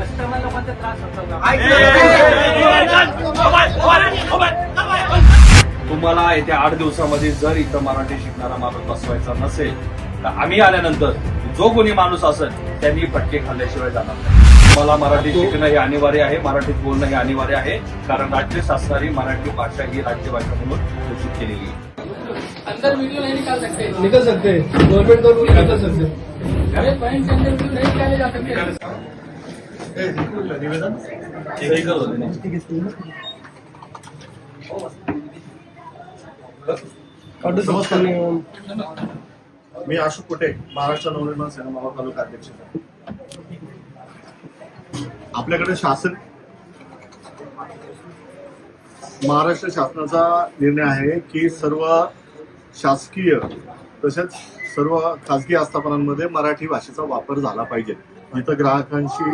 Customer लोकांचा त्रास होतो का तुम्हाला येत्या आठ दिवसामध्ये जर इथं मराठी शिकणारा माणूस बसवायचा नसेल तर आम्ही आल्यानंतर जो कोणी माणूस असेल त्यांनी फटके खाल्ल्याशिवाय जाणार नाही तुम्हाला मराठी शिकणं हे अनिवार्य आहे मराठीत बोलणं हे अनिवार्य आहे कारण राज्य शासनाने मराठी भाषा ही राज्यभाषा म्हणून घोषित केलेली आहे अंदर वीडियो नहीं निकाल सकते निकल सकते हैं गवर्नमेंट का रूल निकल सकते हैं अरे बैंक के अंदर वीडियो नहीं निकाले जा सकते नमस्कार मी अशोक कुटे महाराष्ट्र नवनिर्माण सेना मावळ तालुका अध्यक्ष. आपल्याकडे शासन महाराष्ट्र शासनाचा निर्णय आहे की सर्व शासकीय तसेच सर्व खासगी आस्थापनांमध्ये मराठी भाषेचा वापर झाला पाहिजे. जिथं ग्राहकांशी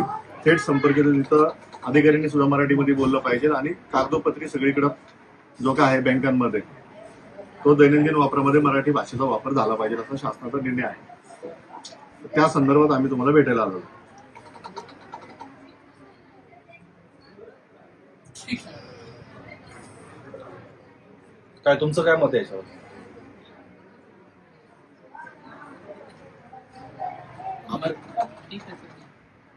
थेट संपर्क तिथं अधिकाऱ्यांनी सुद्धा मराठीमध्ये बोललं पाहिजे आणि कागदोपत्री सगळीकडं जो काय आहे बँकांमध्ये तो दैनंदिन वापरामध्ये मराठी भाषेचा वापर झाला पाहिजे असा शासनाचा निर्णय आहे. त्या संदर्भात आम्ही तुम्हाला भेटायला आलो. काय तुमचं काय मत आहे याच्यावर ठीक है सर ये नस्ला ही बंद होता है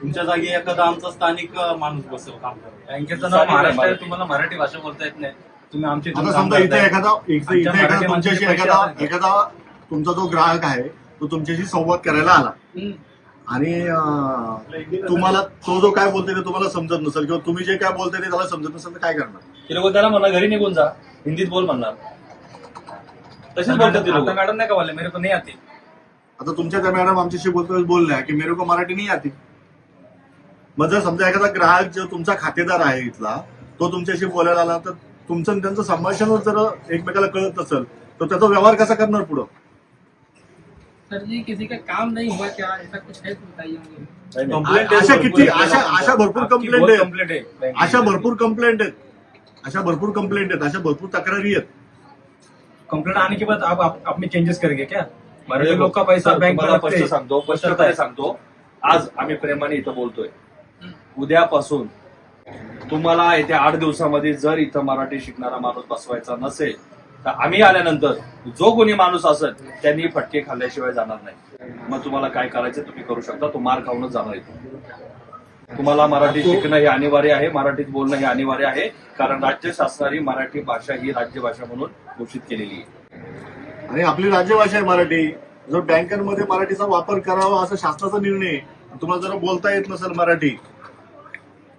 तुमच्या जागी एखादा आमचा स्थानिक माणूस बसेल काम करायला बँकेचं नाव महाराष्ट्र आहे. तुम्हाला मराठी भाषा बोलता येत नाही. तुम्ही आता काम समजा इथे. एखादा इथे इथे आमच्या एखादा मराठी तुमच्याशी माणसाचे एखादा एखादा तुमचा जो ग्राहक आहे तो तुमच्याशी संवाद करायला आला. आणि अं, तुम्हाला तो जो काय बोलतोय ते तुम्हाला समजत नसेल किंवा तुम्ही जे काय बोलताय ते त्याला समजत नसेल तर काय करणार? ते लोक त्याला म्हणणार घरी निघून जा. हिंदीत बोल म्हणणार. तसेच बोलतात ते लोक. आता मॅडम नाही का बोलले? मेरे को नाही आती. आता तुमच्या त्या मॅडम आमच्याशी बोलतोय बोलल्या की मेरे को मराठी नाही आती. मग जर समजा एखादा ग्राहक जो तुमचा खातेदार आहे इथला तो तुमच्याशी बोलायला आला तर तुमचं आणि त्यांचं संभाषणच जर एकमेकाला कळत नसेल तर त्याचा व्यवहार कसा करणार पुढं? सर जी किसी का काम नहीं हुआ क्या? ऐसा कुछ है तो बताइए मुझे। नाही, नाही. Complaint आहे अशा भरपूर किती आहे. अशा अशा भरपूर आपकी कंप्लेंट आहे बँकेची. अशा भरपूर कंप्लेंट आहेत अशा भरपूर कंप्लेंट आहेत अशा भरपूर तक्रारी आहेत. कंप्लेंट आने के बाद आप, आप अपनी चेंजेस करेंगे क्या? मराठी लोक का पैसा बैंक सांगतो. सांगतो. आज आम्ही प्रेमाने इथं बोलतोय. उद्यापासून तुम्हाला येत्या आठ दिवसामध्ये जर इथं मराठी शिकणारा माणूस बसवायचा नसेल तर आम्ही आल्यानंतर जो कोणी माणूस असेल त्यांनी फटके खाल्ल्याशिवाय जाणार नाही. मग तुम्हाला काय करायचं तुम्ही करू शकता. तो मार खाऊनच जाणार इथून तुम्हाला मराठी शिकणं हे अनिवार्य आहे. मराठीत बोलणं हे अनिवार्य आहे. कारण राज्य शासनाने मराठी भाषा ही राज्यभाषा म्हणून घोषित केलेली आहे. आणि आपली राज्यभाषा आहे मराठी. जर बँकांमध्ये मराठीचा वापर करावा असा शासनाचा निर्णय. तुम्हाला जर बोलता येत नसेल मराठी.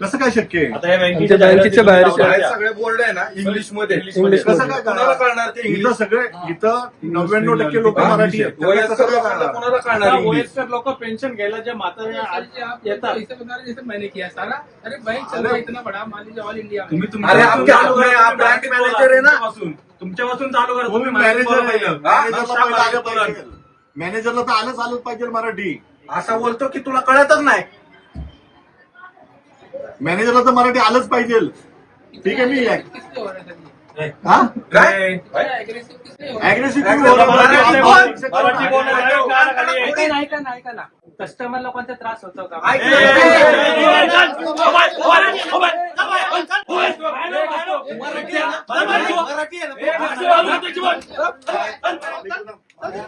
कसं काय शक्य आहे? आता या बँकेच्या बाहेरच्या. बाहेर सगळे बोर्ड आहे ना इंग्लिशमध्ये इंग्लिश कसं. काय कोणाला करणार? कळणार ते इथं इंग्लिश? सगळे इथं नव्याण्णव टक्के लोक मराठी आहेत. त्यांना कसं वयस्कर काय लोकांना करणार? कोणाला कळणार इंग्लिश? वयस्कर लोक पेन्शन घ्यायला जे म्हातारे आप येतात. ऐसे बता रहे जैसे मैंने किया सारा. अरे बैंक चल रहा है इतना बड़ा मान लीजिए ऑल इंडिया में. तुम्ही अरे, आप ब्रांच मॅनेजर आहे ना? तुमच्यापासून. तुमच्यापासून चालू करा तुम्ही तुम्ही मॅनेजर हा? पहिलं आलं. पाहिजे. मॅनेजरला तर आलंच आलंच पाहिजे मराठी. असा बोलतो की तुला कळतच नाही. मॅनेजरला तर मराठी आलंच पाहिजे. ठीक आहे मी. किसलिए हो रहा है सर जी हा काय अग्रेसिव किसलिए हो रहा है अग्रेसिव्ह